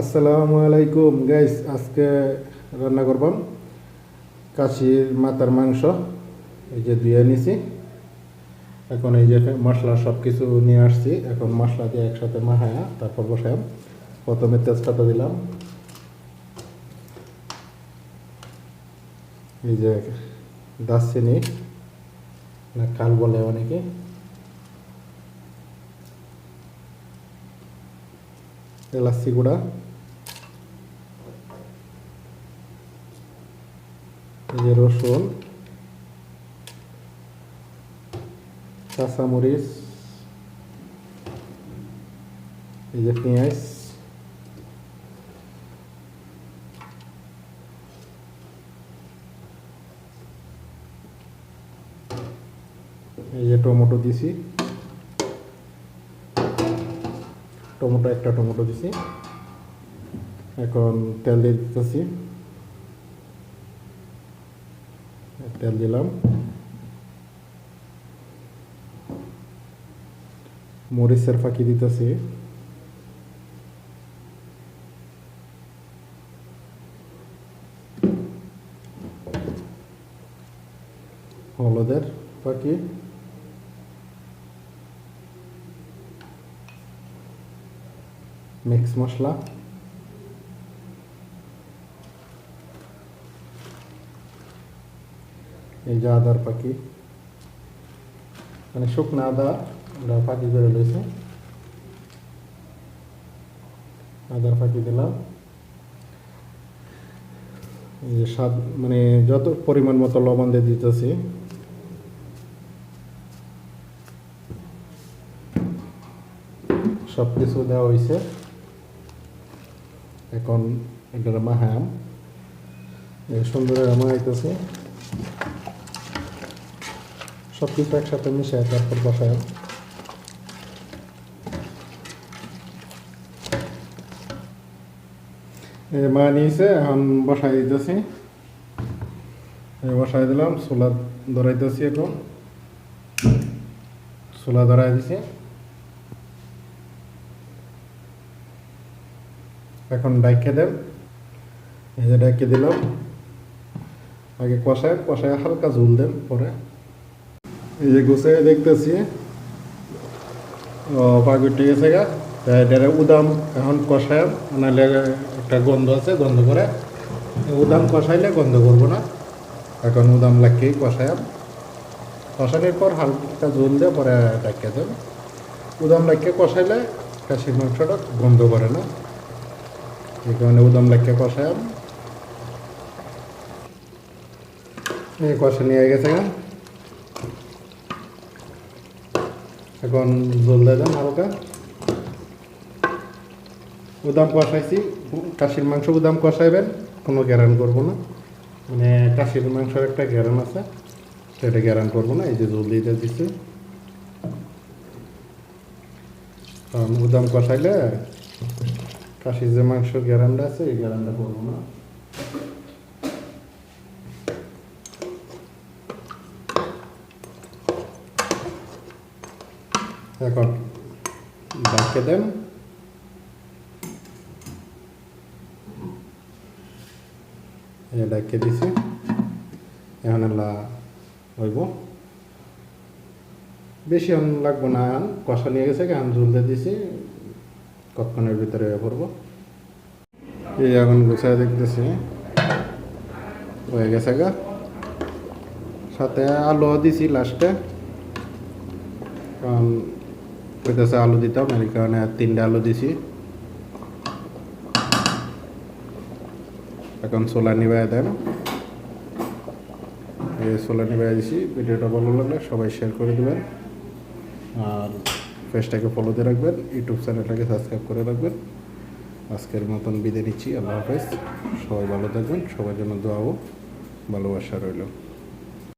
আসসালামু আলাইকুম গাইস আজকে রান্না করবাম কাশির মাথার মাংস, এই যে ধুয়ে নিছি। এখন এই যে মশলা সব কিছু নিয়ে আসছি। এখন মশলা দিয়ে একসাথে মাহায়া তারপর বসাম প্রথমে তেজপাতা দিলাম। এই যে দারচিনি, না কাল বলে অনেকে। এলাচি গুঁড়া যে রসুন কাঁচামরিচ এই যে পেঁয়াজ এই যে টমেটো দিছি টমেটো, একটা টমেটো দিছি। এখন তেল দিয়ে দিতেছি। তেল দিলাম। মরিচের ফাঁকি দিতেছি। হলুদের ফাঁকি। মিক্স মশলা। এই যে আদার পাখি মানে শুকনা আদা ওটা পাখি করে রয়েছে আদার পাখি দিলাম। এই যে স্বাদ মানে যত পরিমাণ মতো লবণ দিয়ে দিতেছি। সব কিছু দেওয়া হয়েছে এখন এটার মাহাম। সুন্দর মাহাইতেছে সব কিছু একসাথে মিশায় তারপর বসায়। মা নিয়েছে, এখন বসাই দিতেছি। বসাই দিলাম, চুলা ধরাইতেছি এখন। চুলা ধরাই দিছি। এখন ডাইকে দেন এই যে ডাইকে দিলাম। আগে কষায় কষায় হালকা ঝুল দেন পরে। এই যে গুছাই দেখতেছি। ঠিক আছে গা। তা এটারে উদাম এখন কষায়, নাহলে একটা গন্ধ আছে, গন্ধ করে। উদাম কষাইলে গন্ধ করব না। এখন উদাম লাগিয়েই কষায় কষানোর পর হালকা ঝোল দিয়ে পরে ডাকিয়ে দেন উদাম লাগিয়ে কষাইলে কাশির মাংসটা গন্ধ করে না। কারণে উদাম লাগিয়ে কষায় এই কষা নিয়ে গেছে এখন জল দেন হালকা। উদাম কষাইছি। কাশির মাংস উদাম কষাইবেন, কোনো গ্যারান করব না। মানে কাশির মাংসের একটা গ্যারান আছে, সেটা গ্যারান করব না, এই যে জল দিয়ে দিচ্ছি উদাম কষাইলে কাশির যে মাংসের গ্যারানটা আছে, এই গ্যারানটা করব না। এখন ডাকে দেন। ডাকে দিছি। এখন হইব। বেশি অন লাগবো না কষা নিয়ে গেছে আন ঝুলতে দিছি। কক্ষণের ভিতরে পড়ব। এই এখন গুছায় দেখতেছি। হয়ে গেছে গা। সাথে আলু দিছি লাস্টে কারণ কইতেছে আলু দিতাম এই কারণে তিনটে আলু দিছি। এখন সোলা নিবাই দেন। এই সোলা নিবাই দিছি ভিডিওটা ভালো লাগলে সবাই শেয়ার করে দেবেন। আর পেজটাকে ফলো দিয়ে রাখবেন। ইউটিউব চ্যানেলটাকে সাবস্ক্রাইব করে রাখবেন। আজকের মতন বিদায় নিচ্ছি। আল্লাহ হাফেজ। সবাই ভালো থাকবেন। সবার জন্য দোয়াও ভালোবাসা রইল।